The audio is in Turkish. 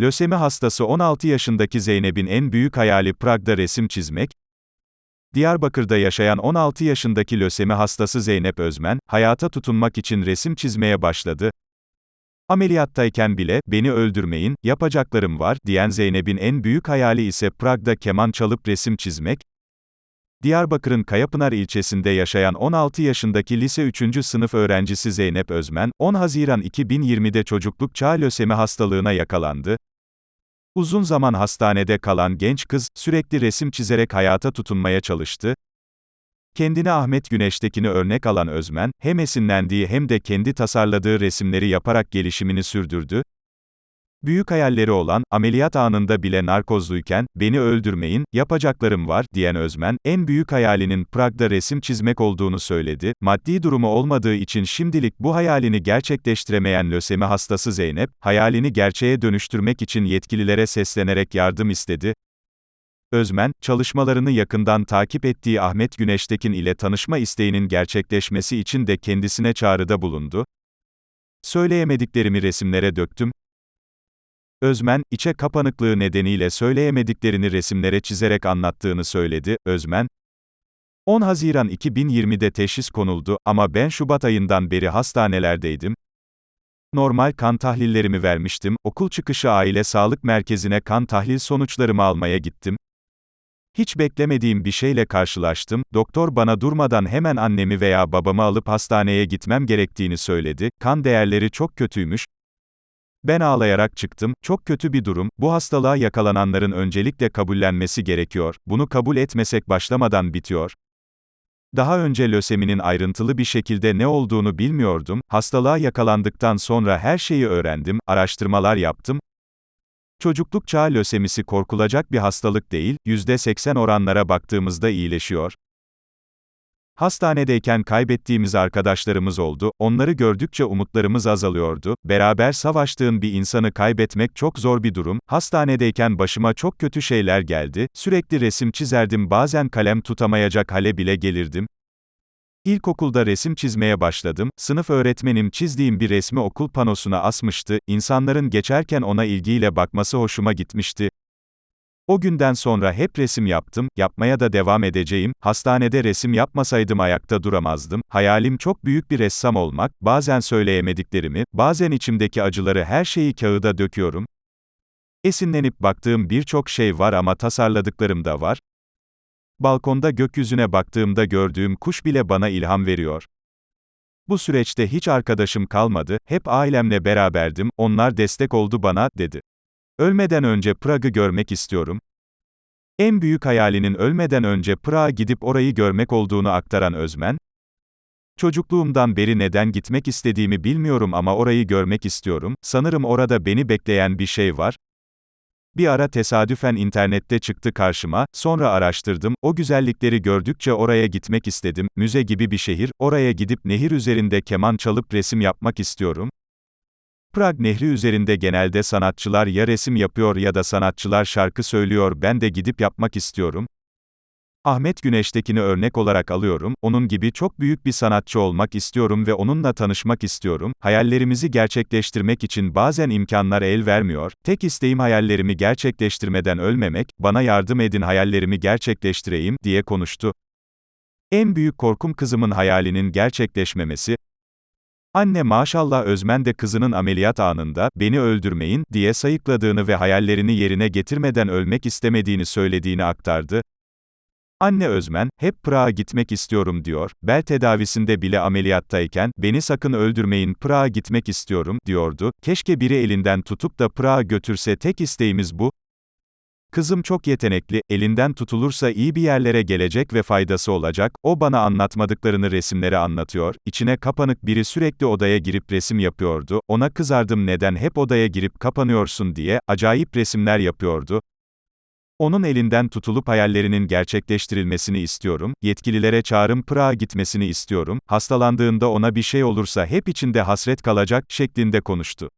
Lösemi hastası 16 yaşındaki Zeynep'in en büyük hayali Prag'da resim çizmek. Diyarbakır'da yaşayan 16 yaşındaki lösemi hastası Zeynep Özmen, hayata tutunmak için resim çizmeye başladı. Ameliyattayken bile, beni öldürmeyin, yapacaklarım var, diyen Zeynep'in en büyük hayali ise Prag'da keman çalıp resim çizmek. Diyarbakır'ın Kayapınar ilçesinde yaşayan 16 yaşındaki lise 3. sınıf öğrencisi Zeynep Özmen, 10 Haziran 2020'de çocukluk çağ lösemi hastalığına yakalandı. Uzun zaman hastanede kalan genç kız, sürekli resim çizerek hayata tutunmaya çalıştı. Kendine Ahmet Güneş'tekini örnek alan Özmen, hem esinlendiği hem de kendi tasarladığı resimleri yaparak gelişimini sürdürdü. Büyük hayalleri olan, ameliyat anında bile narkozluyken, beni öldürmeyin, yapacaklarım var, diyen Özmen, en büyük hayalinin Prag'da resim çizmek olduğunu söyledi. Maddi durumu olmadığı için şimdilik bu hayalini gerçekleştiremeyen lösemi hastası Zeynep, hayalini gerçeğe dönüştürmek için yetkililere seslenerek yardım istedi. Özmen, çalışmalarını yakından takip ettiği Ahmet Güneştekin ile tanışma isteğinin gerçekleşmesi için de kendisine çağrıda bulundu. Söyleyemediklerimi resimlere döktüm, Özmen, içe kapanıklığı nedeniyle söyleyemediklerini resimlere çizerek anlattığını söyledi. Özmen, 10 Haziran 2020'de teşhis konuldu ama ben Şubat ayından beri hastanelerdeydim. Normal kan tahlillerimi vermiştim, okul çıkışı aile sağlık merkezine kan tahlil sonuçlarımı almaya gittim. Hiç beklemediğim bir şeyle karşılaştım, doktor bana durmadan hemen annemi veya babamı alıp hastaneye gitmem gerektiğini söyledi, kan değerleri çok kötüymüş, ben ağlayarak çıktım, çok kötü bir durum, bu hastalığa yakalananların öncelikle kabullenmesi gerekiyor, bunu kabul etmesek başlamadan bitiyor. Daha önce löseminin ayrıntılı bir şekilde ne olduğunu bilmiyordum, hastalığa yakalandıktan sonra her şeyi öğrendim, araştırmalar yaptım. Çocukluk çağı lösemisi korkulacak bir hastalık değil, %80 oranlara baktığımızda iyileşiyor. Hastanedeyken kaybettiğimiz arkadaşlarımız oldu, onları gördükçe umutlarımız azalıyordu, beraber savaştığın bir insanı kaybetmek çok zor bir durum, hastanedeyken başıma çok kötü şeyler geldi, sürekli resim çizerdim bazen kalem tutamayacak hale bile gelirdim. İlkokulda resim çizmeye başladım, sınıf öğretmenim çizdiğim bir resmi okul panosuna asmıştı, insanların geçerken ona ilgiyle bakması hoşuma gitmişti. O günden sonra hep resim yaptım, yapmaya da devam edeceğim, hastanede resim yapmasaydım ayakta duramazdım, hayalim çok büyük bir ressam olmak, bazen söyleyemediklerimi, bazen içimdeki acıları her şeyi kağıda döküyorum. Esinlenip baktığım birçok şey var ama tasarladıklarım da var. Balkonda gökyüzüne baktığımda gördüğüm kuş bile bana ilham veriyor. Bu süreçte hiç arkadaşım kalmadı, hep ailemle beraberdim, onlar destek oldu bana, dedi. Ölmeden önce Prag'ı görmek istiyorum. En büyük hayalinin ölmeden önce Prag'a gidip orayı görmek olduğunu aktaran Özmen, Çocukluğumdan beri neden gitmek istediğimi bilmiyorum ama orayı görmek istiyorum, sanırım orada beni bekleyen bir şey var. Bir ara tesadüfen internette çıktı karşıma, sonra araştırdım, o güzellikleri gördükçe oraya gitmek istedim, müze gibi bir şehir, oraya gidip nehir üzerinde keman çalıp resim yapmak istiyorum. Prag Nehri üzerinde genelde sanatçılar ya resim yapıyor ya da sanatçılar şarkı söylüyor ben de gidip yapmak istiyorum. Ahmet Güneş'tekini örnek olarak alıyorum, onun gibi çok büyük bir sanatçı olmak istiyorum ve onunla tanışmak istiyorum. Hayallerimizi gerçekleştirmek için bazen imkanlar el vermiyor. Tek isteğim hayallerimi gerçekleştirmeden ölmemek, bana yardım edin hayallerimi gerçekleştireyim, diye konuştu. En büyük korkum kızımın hayalinin gerçekleşmemesi, Anne maşallah Özmen de kızının ameliyat anında, beni öldürmeyin, diye sayıkladığını ve hayallerini yerine getirmeden ölmek istemediğini söylediğini aktardı. Anne Özmen, hep Prag'a gitmek istiyorum diyor, bel tedavisinde bile ameliyattayken, beni sakın öldürmeyin Prag'a gitmek istiyorum, diyordu, keşke biri elinden tutup da Prag'a götürse tek isteğimiz bu, Kızım çok yetenekli, elinden tutulursa iyi bir yerlere gelecek ve faydası olacak, o bana anlatmadıklarını resimlere anlatıyor, içine kapanık biri sürekli odaya girip resim yapıyordu, ona kızardım neden hep odaya girip kapanıyorsun diye, acayip resimler yapıyordu. Onun elinden tutulup hayallerinin gerçekleştirilmesini istiyorum, yetkililere çağrım Prag'a gitmesini istiyorum, hastalandığında ona bir şey olursa hep içinde hasret kalacak, şeklinde konuştu.